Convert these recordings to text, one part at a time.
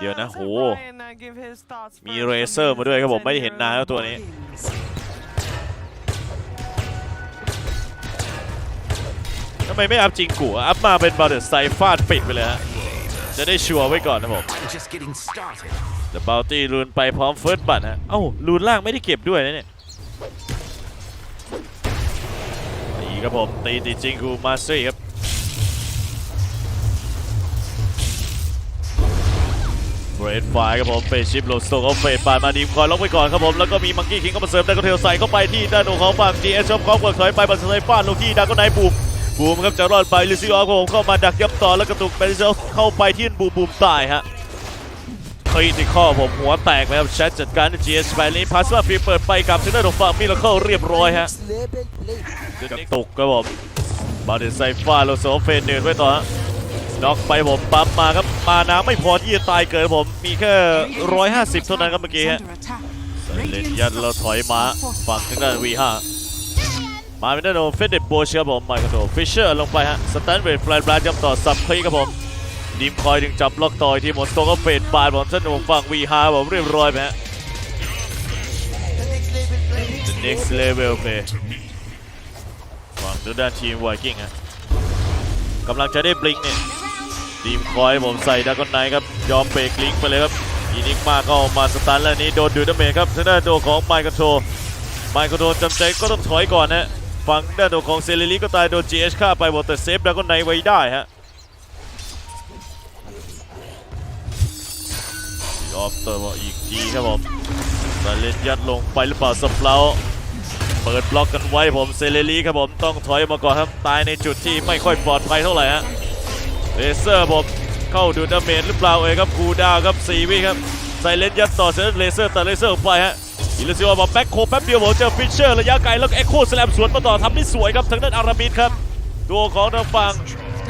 เดี๋ยวนะโหมีเรเซอร์มาด้วยครับผมไม่ได้เห็นนานแล้วตัวนี้ทำไมไม่อัพจริงกูอะอัพมาเป็นบอลเดอร์ไซฟาดปิดไปเลยฮะจะได้ชัวร์ไว้ก่อนนะผม I'm just getting started. แต่บ o ลตี้ลูนไปพร้อมเฟิร์สบัตฮะเอ้าลูนล่างไม่ได้เก็บด้วยนะเนี่ยตีครับผมตีติดจริงกูมาสซี่ครับ เรดไฟครับผมเฟชิปโลสโตกเอาเฟดปาดมาดีมคอยล็อกไว้ก่อนครับผมแล้วก็มีมังกี้คิงเข้ามาเสริมแต่ก็เทลใส่เข้าไปที่ด้านของฝั่งดีเอชอปคอมกดถอยไปบันไซฟาดลูกี้ดักก็นายบูมบูมครับจะรอดไปลิซิออครับผมเข้ามาดักยับต่อแล้วกระตุกเบนเซลเข้าไปที่บูมบูมตายฮะคริติคอผมหัวแตกเลยครับแชทจัดการจีเอสไปนี้พาสมาฟรีเปิดไปกับทางด้านของฝั่งมิลเคิลเรียบร้อยฮะกระตุกครับผมบาเดนไซฟาโลโซเฟนเนิร์ดไว้ต่อฮะน็อกไปผมปั๊มมาครับ มาน้ำไม่พอที่จะตายเกินผม มีแค่ 150 เท่านั้นครับเมื่อกี้ฮะเล่นยันเราถอยมาฝั่งทางด้าน V5 มาเป็นด้านโนเฟดเดตโบชครับผมไมค์กโตฟิชเชอร์ลงไปฮะสแตนเวทแฟลนบลาจับต่อซับคลีครับผมดีมคอยดึงจับล็อกต่อยที่หมดตัวก็เฟดบาดผมท่านผมฝั่ง V5 ผมเรียบร้อยไปฮะ The next level play ฝั่งทางด้านทีมไวกิ้งฮะกำลังจะได้บลิงเนี่ย ดีมคอยผมใส่ดากอนไนครับยอมเบรกลิงก์ไปเลยครับอีนิกมาก็มาสตันแล้วนี้โดนดูดเมครับทางด้านตัวของไมค์คอนโทรไมค์คอนโทรจำใจก็ต้องถอยก่อนนะฝั่งด้านตัวของเซเลรีก็ตายโดน GH ฆ่าไปหมดแต่เซฟดากอนไนไว้ได้ฮะยอมเติมอีกทีครับผมแต่เล่นยัดลงไปหรือเปล่าสเปลาเปิดบล็อกกันไว้ผมเซเลรีครับผมต้องถอยมาก่อนครับตายในจุดที่ไม่ค่อยปลอดภัยเท่าไหร่ฮะ เลเซอร์ผมเข้าดูดาเมจหรือเปล่าเอ่ยครับคูดาวครับ4วิครับไซเลนยัดต่อเซเลเซอร์ตัดเลเซอร์ออกไปฮะอิลูซิโอมาแบ็คโคแป๊บเดียวผมเจอฟิชเชอร์ระยะไกลแล้วเอ็กโคสแลมสวนมาต่อทำได้สวยครับทางด้านอาราบินครับตัวของทางฝั่ง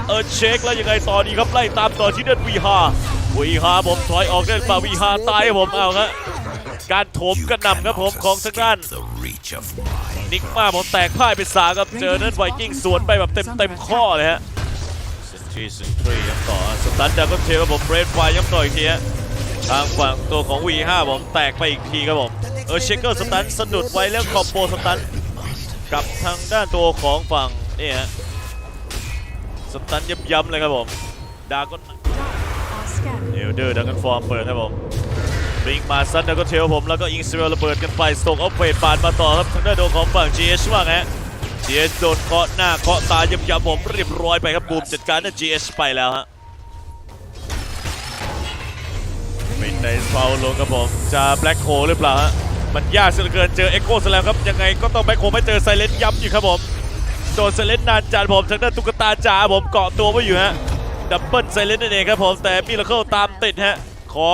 เออเช็คแล้วยังไงต่อดีครับไล่ตามต่อที่เดินวีฮาวีฮาผมถอยออกเดินฝ่าวีฮาตายครับผมเอาครับการโถมกระหน่ำครับผมของทางด้านนิกมาผมแตกพ่ายไปสาครับเจอนั้นไวกิ้งสวนไปแบบเต็มเต็มข้อเลยฮะ เซนทรีเซนทรียังต่อสตันดาก็เทครับผมเบรดไฟยังต่ออีกทีฮะทางฝั่งตัวของ V5 ผมแตกไปอีกทีครับผมเออเชคเกอร์สตันสะดุดไว้แล้วคอมโบสตันกับทางด้านตัวของฝั่งนี่ฮะสตันย้ำๆเลยครับผมดาก็เอลเดอร์ดากันฟอร์มเปิดครับผมบิงมาซันแล้วก็เทลผมแล้วก็อิงสเวลระเบิดกันไปสโตกออฟเฟดปาดมาต่อครับทางด้านโดนของฝั่ง GH ว่าไง GH โดนเคาะหน้าเคาะตาย่ำยำผมเรียบร้อยไปครับบูมจัดการด้าน GH ไปแล้วฮะเป็นในฟาลงครับผมจะแบล็คโฮหรือเปล่าฮะมันยากเหลือเกินเจอเอ็กโกสแลมครับยังไงก็ต้องแบล็คโฮไม่เจอไซเลนย้ำอยู่ครับผมโดนไซเลนนานจัดผมทางด้านตุ๊กตาจ๋าผมเกาะตัวไว้อยู่ฮะดับเบิลไซเลนนั่นเองครับผมแต่มิราเคิลตามติดฮะขอ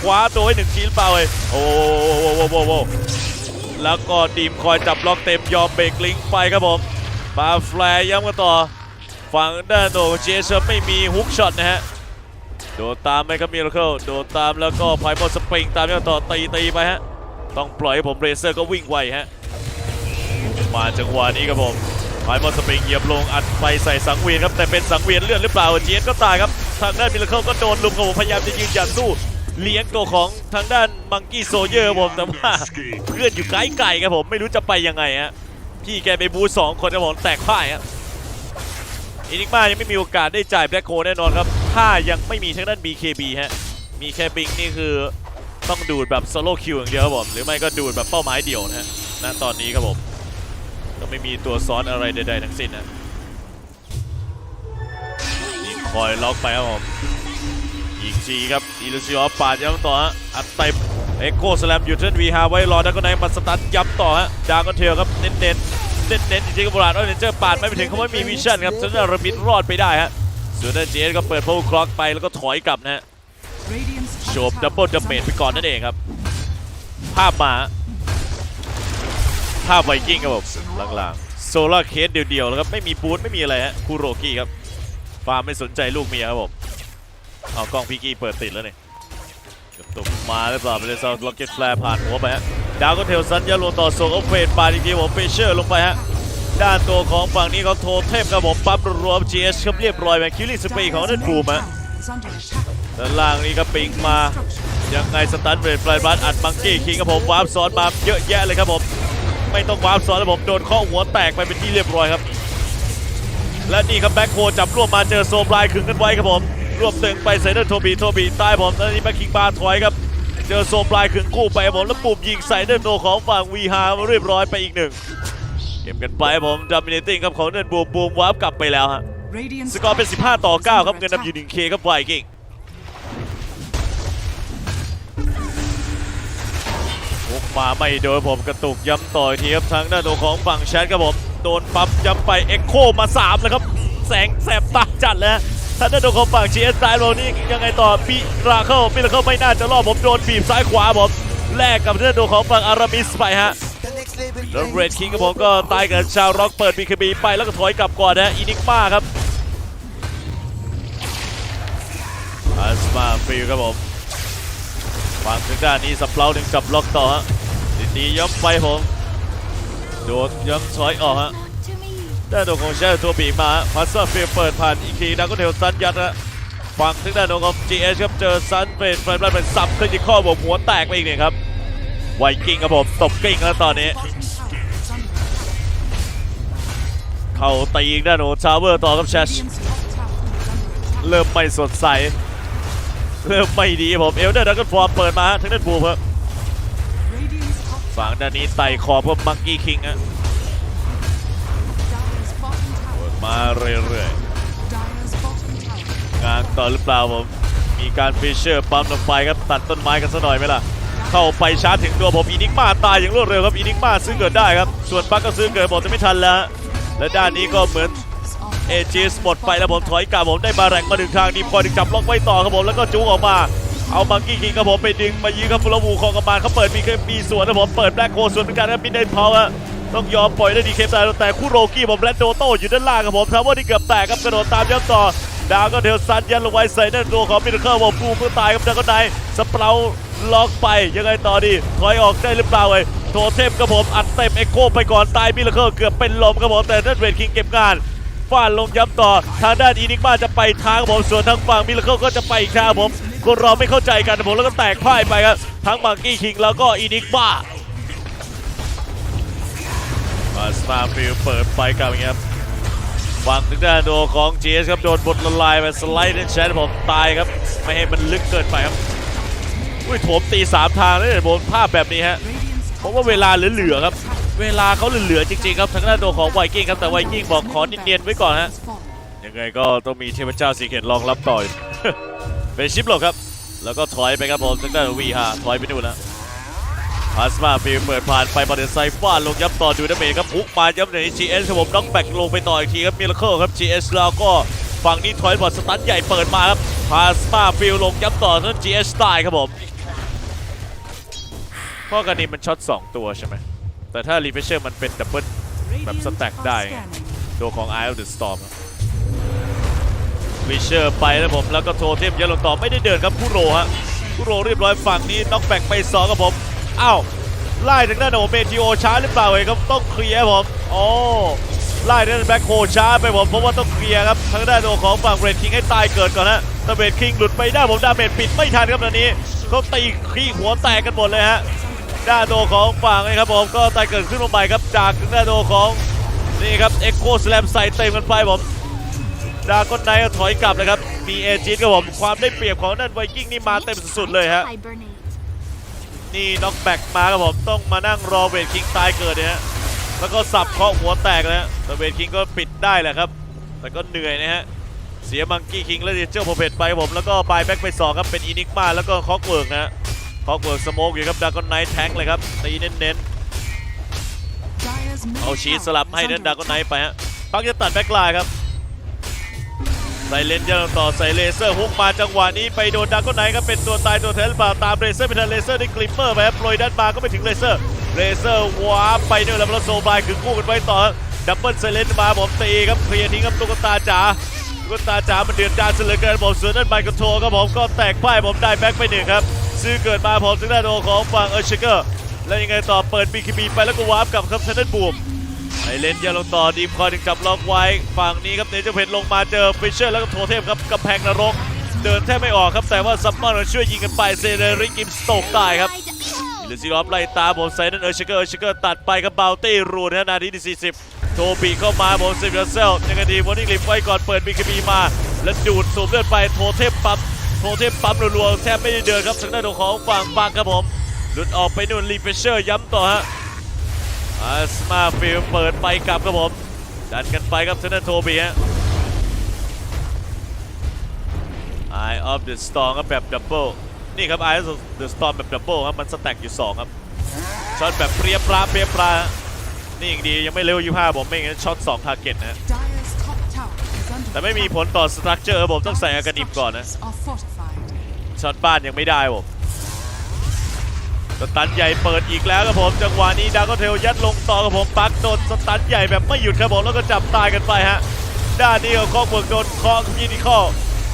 คว้าตัวไว้หนึ่งทีหรือเปล่าเว้ยโอ้โหโอ้โหโอ้โห แล้วก็ดีมคอยจับล็อกเต็มยอมเบรกลิงไปครับผมมาแฟร์ย้ำกันต่อ ฝั่งด้านโดนเจสไม่มีฮุกช็อตนะฮะ โดนตามไหมครับมิราเคิลโดนตามแล้วก็ไพบอลสปริงตามย้ำต่อตีตีไปฮะ ต้องปล่อยให้ผมเรเซอร์ก็วิ่งไวฮะ มาจังหวะนี้ครับผมไพบอลสปริงเหยียบลงอัดไปใส่สังเวียนครับแต่เป็นสังเวียนเลือดหรือเปล่าเจสก็ตายครับทางด้านมิราเคิลก็โดนลุมครับผมพยายามจะยืนหยัดสู้ เลี้ยงตัวของทางด้านมังกี้โซเยอร์ผมแต่ว่าเพื่อนอยู่ไกลไก่ครับผมไม่รู้จะไปยังไงฮะพี่แกไปบูสองคนครับผมแตกพ่ายครับอินิกมายังไม่มีโอกาสได้จ่ายแบล็คโคแน่นอนครับถ้ายังไม่มีทางด้าน BKB ฮะมีแค่บิงนี่คือต้องดูดแบบโซโล่คิวอย่างเดียวครับผมหรือไม่ก็ดูดแบบเป้าหมายเดี่ยวนะฮะณตอนนี้ครับผมก็ไม่มีตัวซ้อนอะไรใดๆทั้งสิ้นนะนี่คอยล็อกไปครับผม อีกทีครับอิลูซิออฟปาดย้ำต่อฮะอัดเต็มเอ็กโคสแลมอยู่เทิร์นวีฮาไว้รอดักก็ไนมาสตันย้ำต่อฮะดาก็เทลครับเน้นเน้นเน้นเน้นจริงๆกับบราดออเรนเจอร์ปาดไม่ไปถึงเขาไม่มีวิชั่นครับจนได้ระมิดรอดไปได้ฮะส่วนด้านเจสก็เปิดโพลคล็อกไปแล้วก็ถอยกลับนะฮะโฉบดับเบิลดัมเมจไปก่อนนั่นเองครับ ภาพมาภาพไวกิ้งครับผมหลังๆโซล่าเคสเดียวๆแล้วครับไม่มีบูทไม่มีอะไรฮะคูโรกิครับฟาร์มไม่สนใจลูกเมียครับผม เอากล้องพี่กี้เปิดติดแล้วนี่กระตุกมาหรือเปล่าไปเลยซาวล็อกเก็ตแฟร์ผ่านหัวไปฮะ ดาวก็เทลซันยาโลต่อส่งเอาเฟดปาดีกทีผมเฟเชอร์ลงไปฮะ ด้านตัวของฝั่งนี้เขาโทรเทพครับผมปั๊บรัวๆ GS ครับเรียบร้อยไปคิวลี่สปย์ของนั่นบูมฮะด้านล่างนี้ก็ปิงมา ยังไงสตันเบรดไฟบัสอัดมังกี้คิงครับผมวาร์ปซ้อนมาเยอะแยะเลยครับผม ไม่ต้องวาร์ปซ้อนแล้วผมโดนข้อหัวแตกไปเป็นที่เรียบร้อยครับ และนี่ครับแบ็คโคจับรวบมาเจอโซบลายขึงกันไว้ครับผม รวบตึงไปไซเดอร์โทบีโทบีใต้ผมแล้วนี่แบ็คคิงบาร์ถอยครับ เจอโซบลายขึงคู่ไปครับผมแล้วปุ่มยิงไซเดอร์โนของฝั่งวีฮามาเรียบร้อยไปอีกหนึ่งเก็บกันไปครับผมดัมมิเนติ้งครับของเนินบูมบูมวาร์ปกลับไปแล้วฮะ Radiant's สกอร์เป็น top tower 15 ต่อ is 9 under ครับเงินนำอยู่ attack. 1K ครับไวกิ้งบุกมาไม่โดนผมกระตุกย้ำต่ออีกทีครับทางด้านของฝั่งแชทครับผม โดนปั๊บย้ำไปเอ็กโคมา3เลยครับแสงแสบตาจัดเล ยฮะทางด้านของฝั่ง GS สไตล์โรนี่ยังไงต่อปีราเข้าปีราเข้าไม่น่าจะรอดผมโดนบีบซ้ายขวาผมแลกกับทางด้านของฝั่งอารามิสไปฮะแล้วเรดคิงกับผมก็ตายกับชาวร็อกเปิด BKB ไปแล้วก็ถอยกลับก่อนนะอินิกมาครับอัสมาฟิลครับผมฝั่งทางด้านนี้สับเปลาหนึ่งจับล็อกต่อฮะดินดีย้ำไปผมโดดย้ำถอยออกฮะ ด้านตรงของเชลตัวบีมาพัสเซอร์ฟิลเปิดผ่านอีกทีดักก็เทลซันยัดฮะฝั่งทางด้านของ GS ครับเจอซันเป็นเฟิร์นเป็นสับขึ้นที่ข้อผมหัวแตกไปอีกหนึ่งครับไวกิ้งครับผมตบกิ้งแล้วตอนนี้ เข้าตีอีกด้านของชาวเวอร์ต่อครับแชชเริ่มไม่สดใส เริ่มไม่ดีผมเอลเดอร์ดักก็ฟอร์มเปิดมาทางด้านบูมครับฝั่งด้านนี้ไต่ขอบกับมังกี้คิงฮะ มาเรื่อยๆงานต่อหรือเปล่าผมมีการฟิชเชอร์ปั๊มลงไปครับตัดต้นไม้กันซะหน่อยไหมล่ะ เข้าไปชาร์จถึงตัวผมอีนิกมาตายอย่างรวดเร็วครับอีนิกมาซื้อเกิดได้ครับ ส่วนปักก็ซื้อเกิดบอกจะไม่ทันแล้ว และด้านนี้ก็เหมือนเอจีสหมดไปแล้วผมถอยกลับผมได้มาแรงมาดึงทางดีพอดึงจับล็อกไว้ต่อครับผมแล้วก็จูงออกมาเอามังกี้คิงครับผมไปดึงมายิงครับฟุลวูของกำมานเขาเปิดมีเคมีสวนนะผมเปิดแบล็คโคสวนเหมือนกันครับมินเดนพาวอะ ต้องยอมปล่อยได้ดีเคมตายแต่คู่โรกี้ผมแลนโดโต้อยู่ด้านล่างครับผมทาวเวอร์ที่เกือบแตกครับกระโดดตามย้ำต่อ ดาวก็เทลซันยันลงไว้ใส่ด้านตัวของมิดเคิลผมปูเพื่อตายครับดาวก็ไนสเปราล็อกไปยังไงต่อดีถอยออกได้หรือเปล่าเว้ยโทเทมครับผมอัดเต็มเอ็กโคไปก่อนตายมิดเคิลเกือบเป็นลมครับผมแต่ด้านเวทคิงเก็บงานฟาดลงย้ำต่อ ทางด้านอีนิกมาจะไปทางผมส่วนทางฝั่งมิลเคิลก็จะไปอีกทางผมคนเราไม่เข้าใจกันผมแล้วก็แตกพ่ายไปครับทั้งมังกี้คิงแล้วก็อีนิกมา สมาร์ฟิลเปิดไปกับอย่างเงี้ยครับฝั่งทางด้านโดของ GS ครับโดนบดละลายไปสไลด์เดนแชนผมตายครับ ไม่ให้มันลึกเกินไปครับ อุ้ยโถมตีสามทางเลยเนี่ยผมภาพแบบนี้ฮะเพราะว่าเวลาเหลือๆครับ เวลาเขาเหลือๆจริงๆครับทางด้านตัวของไวกิ้งครับแต่ไวกิ้งบอกขอเนียนๆไว้ก่อนฮะยังไงก็ต้องมีเทพเจ้าสีเขตรองรับต่อยเป็นชิปหลบครับ แล้วก็ถอยไปครับผมทางด้านวีฮาถอยไปนู่นแล้ว พาสมาฟิลเปิดผ่านไปบอลเดนไซฟาดลงยับต่อดูดาเมจครับพุกมาย้ำใน GS ครับผมน็อกแบกลงไปต่ออีกทีครับมิลเคิลครับ GS แล้วก็ฝั่งนี้ถอยบอลสตันใหญ่เปิดมาครับพาสมาฟิลลงยับต่อท่าน GS ตายครับผมเพราะกันนี้มันช็อต2 ตัวใช่ไหมแต่ถ้ารีเฟชเชอร์มันเป็นดับเบิล Radiant stack are dying. scanning. ตัวของ Eye of the Storm วิเชอร์ไปแล้วผมแล้วก็โทเทมยันลงต่อไม่ได้เดินครับผู้โรฮะผู้โรเรียบร้อยฝั่งนี้น็อกแบกไปสอครับผม อ้าวไล่ทางด้านของเมทิโอช้าหรือเปล่าเอ้ยครับต้องเคลียร์ผมโอ้ไล่ทางด้านแบ็คโฮช้าไปผมเพราะว่าต้องเคลียร์ครับทางด้านตัวของฝั่งเรดคิงให้ตายเกิดก่อนฮะแต่เรดคิงหลุดไปได้ผมดาเมจปิดไม่ทันครับตอนนี้เขาตีขี้หัวแตกกันหมดเลยฮะด้านตัวของฝั่งนี้ครับผมก็ตายเกิดขึ้นลงไปครับจากทางด้านตัวของนี่ครับเอ็กโคสแลมใส่เต็มกันไปผมดากอนไนท์ก็ถอยกลับนะครับมีเอจิตครับผมความได้เปรียบของนั่นไวกิ้งนี่มาเต็มสุดเลยฮะ นี่น็อกแบกมาครับผมต้องมานั่งรอเวทคิงตายเกิดเนี่ยแล้วก็สับเคาะหัวแตกเลยฮะแต่เวทคิงก็ปิดได้แหละครับ แต่ก็เหนื่อยนะฮะเสียมังกี้คิงและเจ้าโพเพตไปผมแล้วก็บายแบ็กไปสอครับเป็นอินิกมาแล้วก็คอกเวิร์กนะฮะคอกเวิร์กสโมกอยู่ครับดากอนไนท์แทงเลยครับตีเน้นๆเอาชีสสลับให้ under นั่นดากอนไนท์ไปฮะปักจะตัดแบ็กไลน์ครับ ใส่เลนเจอร์ต่อใส่เลเซอร์ฮุกมาจังหวะนี้ไปโดนดากอนไนท์ครับเป็นตัวตายตัวแทนหรือเปล่าตามเลเซอร์เป็นทันเลเซอร์ได้กลิปเปอร์ไปครับโปรยด้านมาก็ไปถึงเลเซอร์เลเซอร์ว้าไปเนี่ยแล้วโซบายคือคู่กันไว้ต่อดับเบิลไซเลนมาผมตีครับเคลียร์ทิ้งครับตุ๊กตาจ๋าตุ๊กตาจ๋ามันเดือดดาลเสลือเกินผมส่วนนั้นไมค์คอนโทรครับผมก็แตกพ่ายผมได้แบ็กไปหนึ่งครับซื้อเกิดมาผมถึงได้โดนของฝั่งเออร์เชเกอร์แล้วยังไงต่อเปิดบีคีบีไปแล้วก็วาร์ปกลับครับทันเดนบูม ไอเลนยาลงต่อดีมคอยถึงจับล็อกไว้ฝั่งนี้ครับเนเจอร์เพนลงมาเจอฟิชเชอร์แล้วก็โทเทมครับกำแพงนรก เดินแทบไม่ออกครับแต่ว่าซัมมอนมาช่วยยิงกันไปเซเดริกิมสโตกตายครับอิลซิลอฟไล่ตามผมไซนันเออร์ชิเกอร์เออร์ชิเกอร์ตัดไปครับบาวตี้รูนนะนาทีที่ 40 โทบีเข้ามาผมเซฟเซลยังไงดีวอร์นิ่งลิฟไว้ก่อนเปิดบีคบีมา แล้วดูดสูบเลือดไปโทเทมปั๊มโทเทมปั๊มรัวๆแทบไม่ได้เดินครับทางด้านของฝั่งปังครับผมหลุดออกไปนู่นรีเฟชเชอร์ย้ำต่อฮะ อาสมาฟิลเปิดไปกลับครับผม ดันกันไปครับเซนเตอร์โทบีฮะ Eye of the Storm ครับแบบดับเบิลนี่ครับ Eye of the Storm แบบดับเบิลครับมันสแต็กอยู่ 2 ครับช็อตแบบเปรียบปราเปรียบปรานี่ยังดียังไม่เร็ว25ผมไม่งั้นช็อต2ทาร์เก็ตนะแต่ไม่มีผลต่อสตรัคเจอร์ผมต้องใส่อากานิมก่อนนะช็อตบ้านยังไม่ได้ผม สตันใหญ่เปิดอีกแล้วครับผมจังหวะนี้ดาวก็เทลยัดลงต่อกับผมปักโดนสตันใหญ่แบบไม่หยุดครับผมแล้วก็จับตายกันไปฮะด้านนี้ก็ข้อเมืองโดนเคอคลินิคอล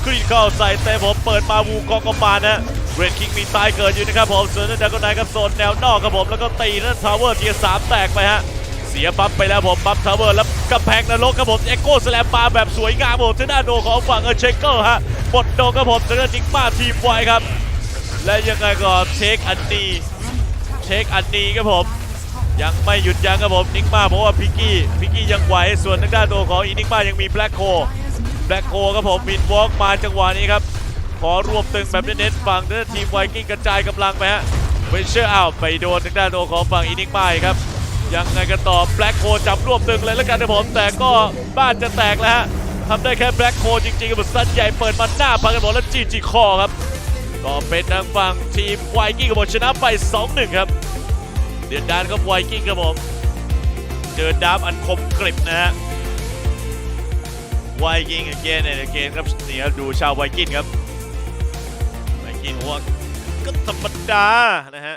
คลินิคอลใส่แต่ผมเปิดมาวูกองกมานะเรนคิงมีตายเกิดอยู่นะครับผมส่วนนั้นดาวก็ไนกับโซนแนวนอกครับผมแล้วก็ตีนั่นทาวเวอร์เทียสามแตกไปฮะเสียบัฟไปแล้วผมบัฟทาวเวอร์แล้วกำแพงนรกครับผมเอ็กโก้สแลมปาแบบสวยงามผมทางด้านโดของฝั่งเอเชเกอร์ฮะหมดโดครับผมทางด้านจิงป้าทีมไวครับและยังไงก็เช็คอันนี้ เช็คอันนี้ครับผม ยังไม่หยุดยั้งครับผมนิกมาเพราะว่าพิกกี้พิกกี้ยังไหวส่วนทางด้านตัวของอีนิกมายังมีแบล็คโคแบล็คโคครับผมวินวอล์กมาจังหวะนี้ครับขอรวบตึงแบบเน้นๆฝั่งเด้อทีมไวกิ้งกระจายกำลังไปฮะเวนเชอร์เอาไปโดนทางด้านตัวของฝั่งอีนิกมาครับยังไงกันต่อแบล็คโคจับรวบตึงเลยแล้วกันนะผมแต่ก็บ้านจะแตกแล้วฮะทำได้แค่แบล็คโคจริงๆกับสันใหญ่เปิดมาหน้าพังกันหมดแล้วจีจีคอครับ ก็เป็นทางฝั่งทีมไวกิ้งกับผมชนะไป 2-1 ครับ เดือดดานครับไวกิ้งครับผมเจอดาบอันคมกริบนะฮะไวกิ้งเกนเนเกนครับนี่ครับดูชาวไวกิ้งครับไวกิ้งว่าก็ธรรมดานะฮะ